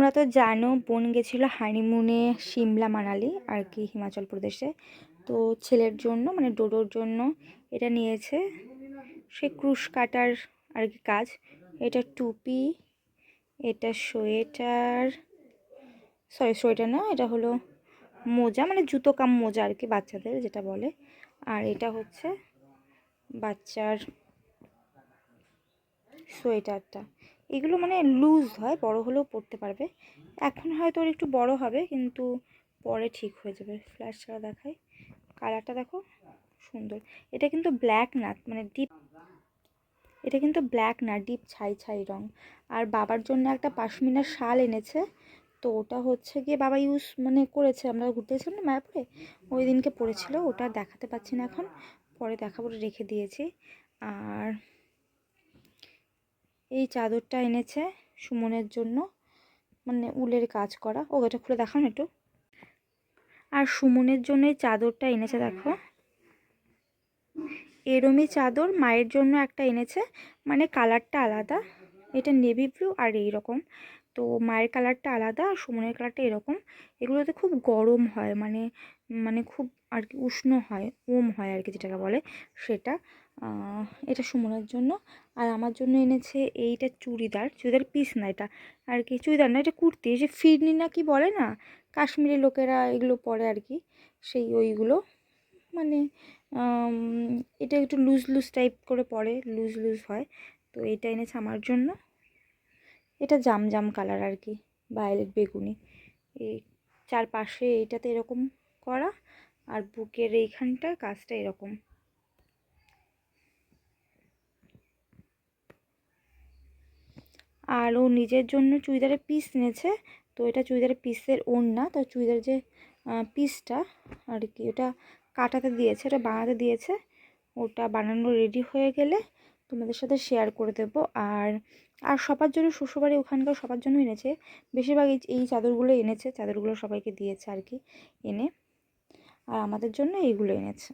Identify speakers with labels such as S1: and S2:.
S1: তোমরা তো জানো বোন গেছিল হানিমুনে সিমলা মানালি আর কি হিমাচল প্রদেশে। তো ছেলের জন্য মানে ডোডোর জন্য এটা নিয়েছে। সে ক্রুশ কাটার আর কি কাজ। এটা টুপি, এটা সোয়েটার সরি সোয়েটার না, এটা হলো মোজা মানে জুতো কাম মোজা আর কি বাচ্চাদের যেটা বলে। আর এটা হচ্ছে বাচ্চার সোয়েটারটা। এগুলো মানে লুজ হয়, বড় হলেও পরতে পারবে। এখন হয়তো ওর একটু বড় হবে, কিন্তু পরে ঠিক হয়ে যাবে। ফ্ল্যাশ ছাড়া দেখাই কালারটা দেখো, সুন্দর। এটা কিন্তু ব্ল্যাক না মানে ডিপ এটা কিন্তু ব্ল্যাক না ডিপ ছাই ছাই রং। আর বাবার জন্য একটা পাশমিনার শাল এনেছে, তো ওটা হচ্ছে গিয়ে বাবা ইউজ মানে করেছে। আমরা ঘুরতে গেছিলাম না মায়াপুরে? ওই দিনকে পড়েছিল, ওটা দেখাতে পাচ্ছি না এখন। পরে দেখাবো, রেখে দিয়েছি। আর এই চাদরটা এনেছে সুমনের জন্য মানে উলের কাজ করা। ও এটা খুলে দেখান একটু। আর সুমনের জন্য এই চাদরটা এনেছে, দেখো। এরমই চাদর মায়ের জন্য একটা এনেছে মানে কালারটা আলাদা। এটা নেভি ব্লু আর এই রকম তো মায়ের কালারটা আলাদা আর সুমনের কালারটা এরকম। এগুলোতে খুব গরম হয় মানে মানে খুব আর কি উষ্ণ হয় ওম হয় আর কি যেটাকে বলে সেটা। এটা সুমনের জন্য। আর আমার জন্য এনেছে এইটা চুড়িদার। চুড়িদার পিস না এটা। আর কি চুড়িদার না, এটা কুর্তি। যে ফিরনি না কি বলে না, কাশ্মীরি লোকেরা এগুলো পরে আর কি, সেই ওইগুলো। মানে এটা একটু লুজ লুজ টাইপ করে পরে লুজ লুজ হয়। তো এটা এনেছে আমার জন্য। এটা জাম জাম কালার আর কি ভায়োলেট বেগুনি। এই চারপাশে এইটাতে এরকম করা আর বুকের এইখানটা কাজটা এরকম। আর ও নিজের জন্য চুড়িদারের পিস নিয়েছে তো এটা চুড়িদারের পিসের ওড়না, তো চুড়িদারের যে পিসটা আর কি, ওটা কাটাতে দিয়েছে, ওটা বানাতে দিয়েছে। ওটা বানানো রেডি হয়ে গেলে তোমাদের সাথে শেয়ার করে দেব। আর আর সবার জন্য শ্বশুরবাড়ি ওখানকার সবার জন্য এনেছে। বেশিরভাগ এই চাদরগুলো এনেছে। চাদরগুলো সবাইকে দিয়েছে আর কি এনে। আর আমাদের জন্য এইগুলো এনেছে।